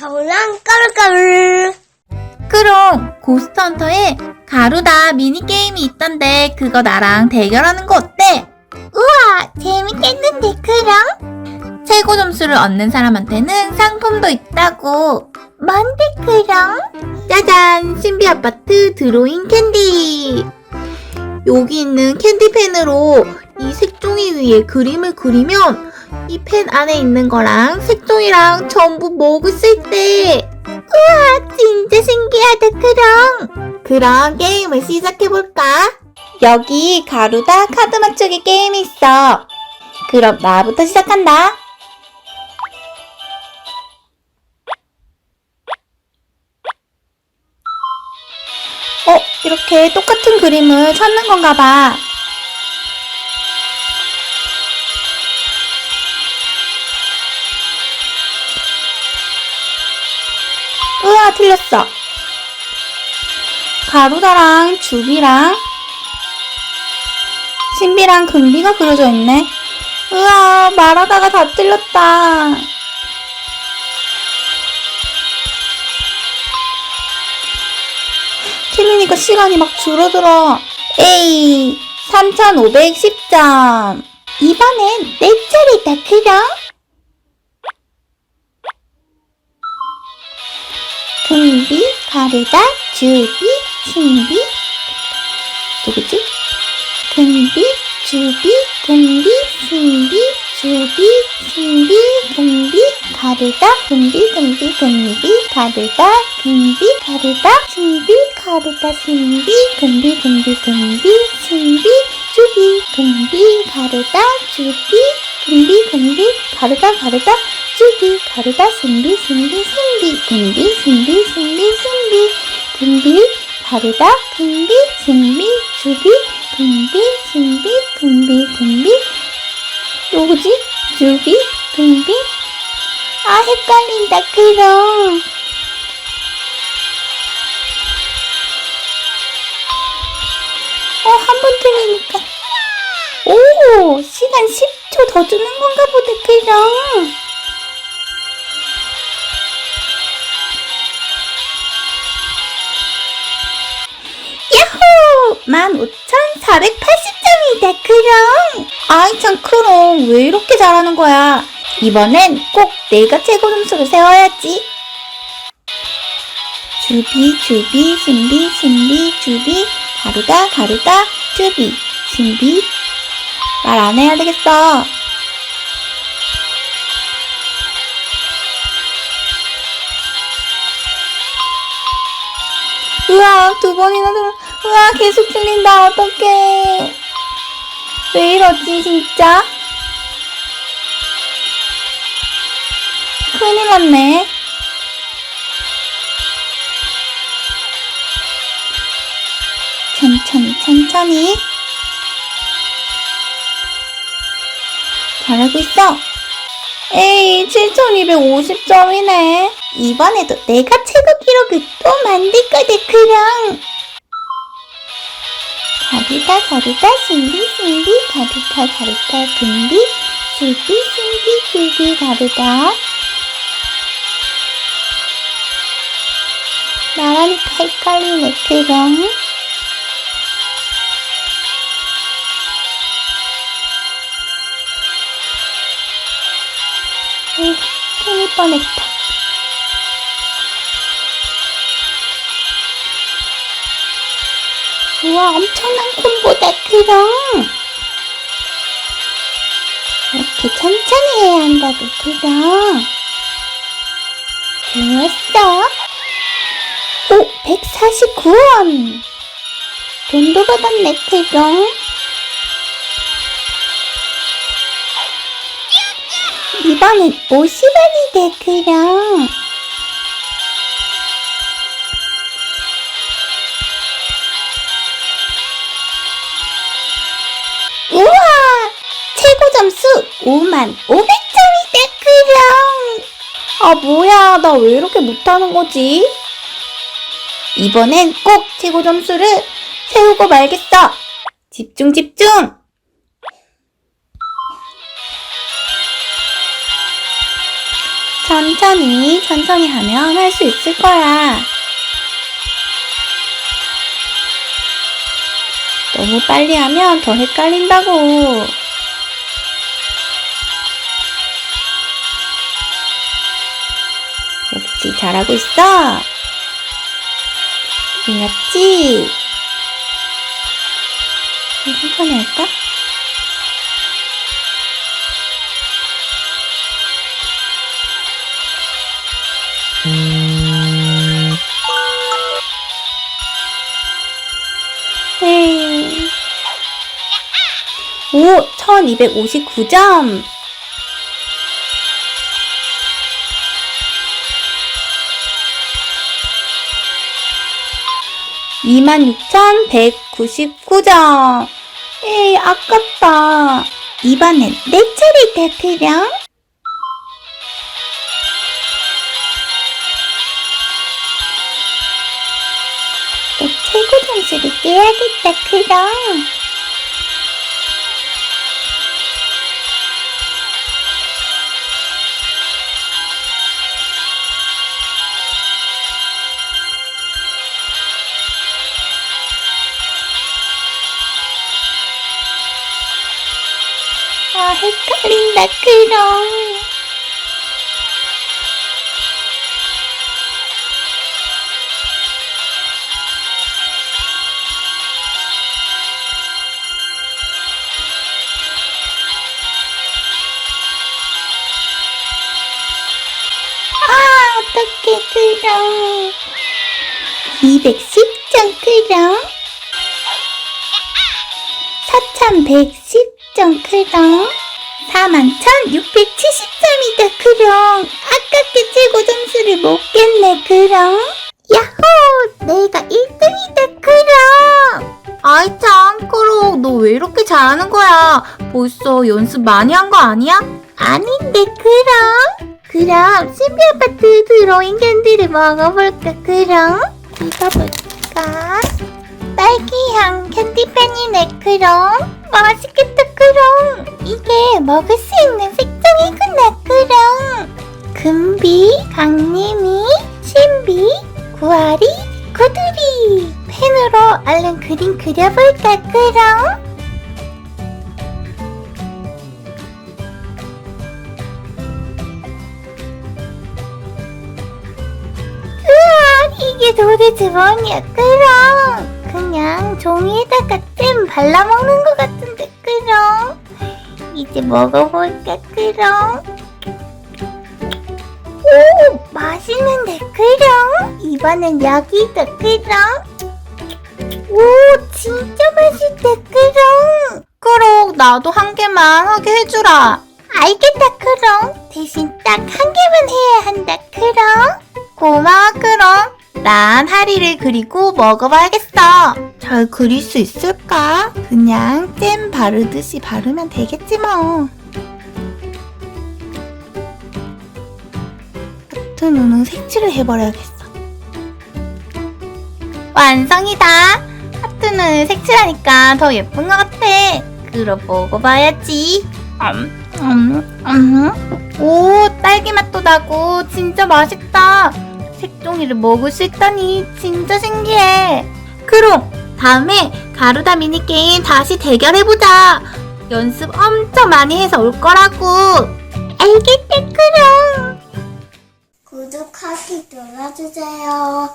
저랑 까르까르. 그럼 고스트헌터에 가루다 미니게임이 있던데 그거 나랑 대결하는 거 어때? 우와 재밌겠는데 그럼? 최고 점수를 얻는 사람한테는 상품도 있다고 뭔데 그럼? 짜잔 신비 아파트 드로잉 캔디 여기 있는 캔디펜으로 이 색종이 위에 그림을 그리면 이 펜 안에 있는 거랑 색종이랑 전부 먹을 수 있대 진짜 신기하다, 그럼. 그럼 게임을 시작해볼까? 여기 가루다 카드 맞추기 게임이 있어. 그럼 나부터 시작한다. 어, 이렇게 똑같은 그림을 찾는 건가 봐. 으아, 틀렸어. 가루다랑 주비랑 신비랑 금비가 그려져 있네. 으아, 말하다가 다 틀렸다. 틀리니까 시간이 막 줄어들어. 에이, 3510점. 이번엔 내 차례다, 그럼? 금비, 가르다, 주비, 신비. 누구지? 금비, 주비, 금비, 신비, 주비, 신비, 금비, 가르다, 금비, 금비, 금비, 가르다, 금비, 가르다, 신비, 가르다, 신비, 금비, 금비, 금비, 신비, 주비, 금비, 가르다, 주비, 금비, 금비, 가르다, 가르다, 주비, 가르다, 신비, 신비, 신비, 금비, 신비, 신비, 신비, 금비, 가르다, 금비, 신비, 주비, 금비, 신비, 금비, 금비, 누구지? 주비, 금비? 아, 헷갈린다, 그럼. 어, 한 번 틀리니까. 오, 시간 10초 더 주는 건가 보다, 그럼. 15,480점이다, 그럼. 아이, 참, 그럼. 왜 이렇게 잘하는 거야? 이번엔 꼭 내가 최고 점수를 세워야지. 주비, 주비, 신비, 신비, 주비, 가루다, 가루다, 주비, 신비. 말 안 해야 되겠어. 우와, 두 번이나 들어. 우와, 계속 틀린다. 어떡해. 왜 이러지, 진짜? 큰일 났네. 천천히, 천천히. 잘하고 있어. 에이, 7250점이네. 이번에도 내가 최고 기록을 또 만들 거다, 그럼. 가루다, 가루다, 신비, 신비, 가루다, 가루다, 금비, 주비, 신비, 주비, 가루다. 말하니까 헷갈리네, 그럼. 에이, 틀릴 뻔했다. 우와, 엄청난 콤보다, 그럼. 이렇게 천천히 해야 한다고, 그럼. 좋았어. 오, 149원. 돈도 받았네, 그럼. 이번엔 50원이 돼, 그럼. 점수 5만 500점이다, 그럼. 아, 뭐야. 나 왜 이렇게 못하는 거지? 이번엔 꼭 최고 점수를 세우고 말겠어. 집중, 집중! 천천히, 천천히 하면 할 수 있을 거야. 너무 빨리 하면 더 헷갈린다고. 역시 잘하고 있어. 몰랐지? 천천히 할까? 오, 1259점! 이만 육천백구십구 점 에이, 아깝다. 이번엔 내 차례다, 그럼? 또 최고 점수를 깨야겠다, 그럼? 헷갈린다, 그럼. 아, 어떡해, 그럼. 210점, 그럼. 4110점, 그럼. 41,670점이다, 그럼. 아깝게 최고 점수를 못 깼네, 그럼. 야호! 내가 1등이다, 그럼. 아이 참, 크록, 너왜 이렇게 잘하는 거야? 벌써 연습 많이 한 거 아니야? 아닌데 그럼 그럼 신비 아파트 드로잉 캔디를 먹어볼까 그럼 읽어볼까 딸기향 캔디팬이네 그럼 맛있겠다 그럼. 이게 먹을 수 있는 색종이구나 그럼. 금비 강림이 신비 구아리 고두리. 펜으로 얼른 그림 그려볼까 그럼? 으아, 이게 도대체 뭐냐, 그럼. 그냥 종이에다가 잼 발라먹는 것 같은데, 그럼. 이제 먹어볼까, 그럼. 오, 맛있는데, 그럼. 이번엔 여기다, 그럼. 오, 진짜 맛있다, 그럼. 크록, 나도 한 개만 하게 해주라. 알겠다, 그럼. 대신 딱 한 개만 해야 한다, 그럼. 고마워, 크록. 난 하리를 그리고 먹어봐야겠어. 잘 그릴 수 있을까? 그냥 잼 바르듯이 바르면 되겠지 뭐. 하트 눈은 색칠을 해버려야겠어. 완성이다. 하트는 색칠하니까 더 예쁜 것 같아. 그럼 먹어봐야지. 음, 음, 음. 오, 딸기 맛도 나고 진짜 맛있다. 색종이를 먹을 수 있다니 진짜 신기해. 그럼 다음에 가루다 미니게임 다시 대결해보자. 연습 엄청 많이 해서 올 거라고. 알겠다, 그럼. 구독하기 눌러주세요.